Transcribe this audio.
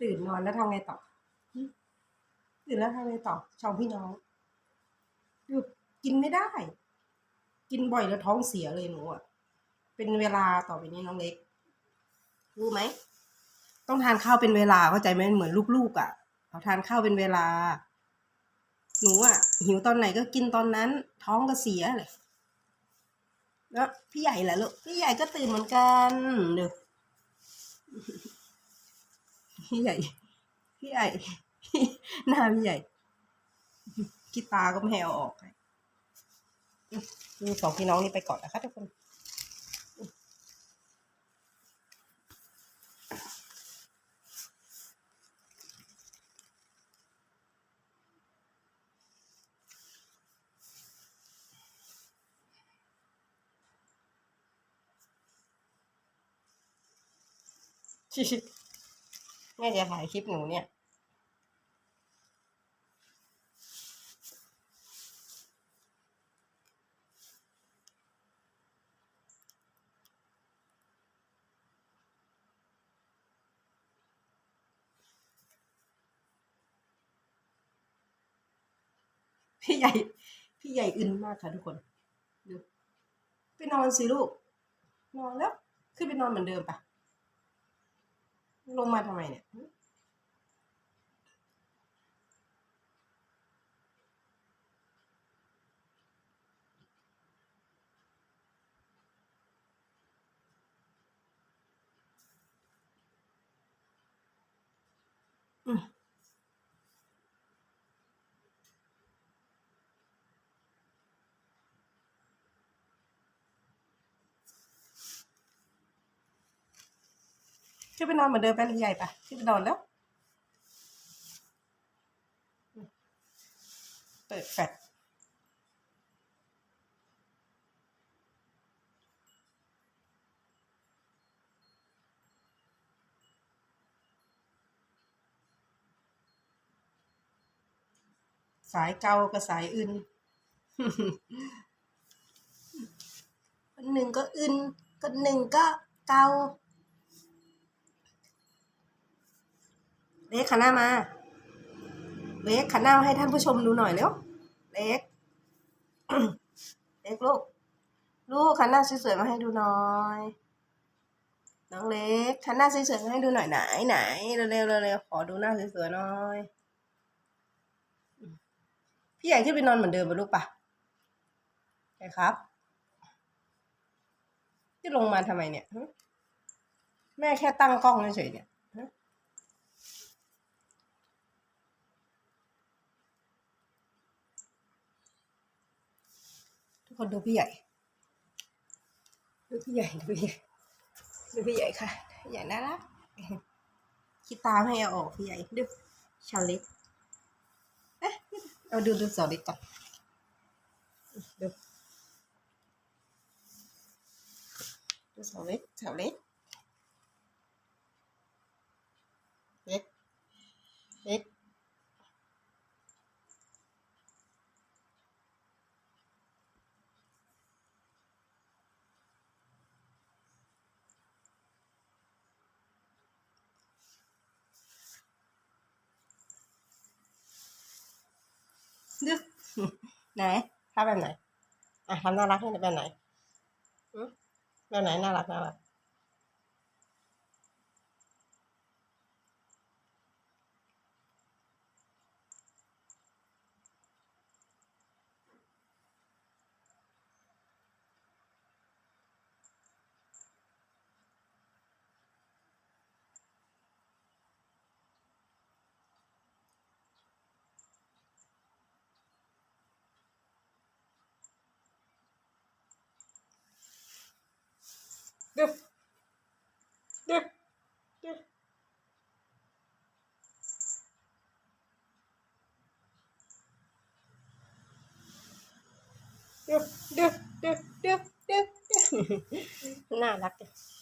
ตื่นนอนแล้วทำไงต่อตื่นแล้วทำไงต่อชาวพี่น้องดูกินไม่ได้ กินบ่อยแล้วท้องเสียเลยหนูอะ เป็นเวลาต่อไปนี้น้องเล็ก รู้ไหม ต้องทานข้าวเป็นเวลาเข้าใจไหมเหมือนลูกๆอะเขาทานข้าวเป็นเวลา หนูอะ หิวตอนไหนก็กินตอนนั้น ท้องก็เสียเลยแล้วพี่ใหญ่แหละลูกพี่ใหญ่ก็ตื่นเหมือนกันเดี๋ยว พี่ใหญ่ พี่ใหญ่หน้าพี่ใหญ่กีตาก็ไม่ให้เอาออกให้นี่สองพี่น้องนี่ไปก่อนนะคะทุกคน แม่จะถ่ายคลิปหนูเนี่ยพี่ใหญ่ พี่ใหญ่อึนมากค่ะทุกคนดูไปนอนสิลูก นอนแล้ว ขึ้นไปนอนเหมือนเดิมปะ ลงมาทำไมเนี่ยอืม ขึ้นไปนอนเหมือนเดิมไปเลยใหญ่ปะขึ้นไปนอนแล้ว เปิดแฟลชสายเกากับสายอึนคนหนึ่งก็อึนคนหนึ่งก็เกา เล็กขันหน้ามา เล็กขันหน้าให้ท่านผู้ชมดูหน่อยเร็ว เล็ก เล็กลูก ลูกขันหน้าสวยๆมาให้ดูหน่อย น้องเล็กขันหน้าสวยๆมาให้ดูหน่อยไหนไหนเร็วๆเร็วๆขอดูหน้าสวยๆหน่อย พี่ใหญ่ขึ้นไปนอนเหมือนเดิมไปลูกปะใช่ครับที่ลงมาทำไมเนี่ย แม่แค่ตั้งกล้องเฉยๆเนี่ยฮะ ทุก คนดูพี่ใหญ่ ดูพี่ใหญ่ดูพี่ใหญ่ดูพี่ใหญ่ค่ะพี่ใหญ่น่ารักคิดตามให้เอาออกพี่ใหญ่ดูชาลิตเอ๊ะเอาดูดูสอลิตก่อนดูดูสอลิตสอลิต ดูไหนทำแบบไหนอะทำน่ารักให้แบบไหนอืมแบบไหนน่ารักน่ารัก না লাগতেছে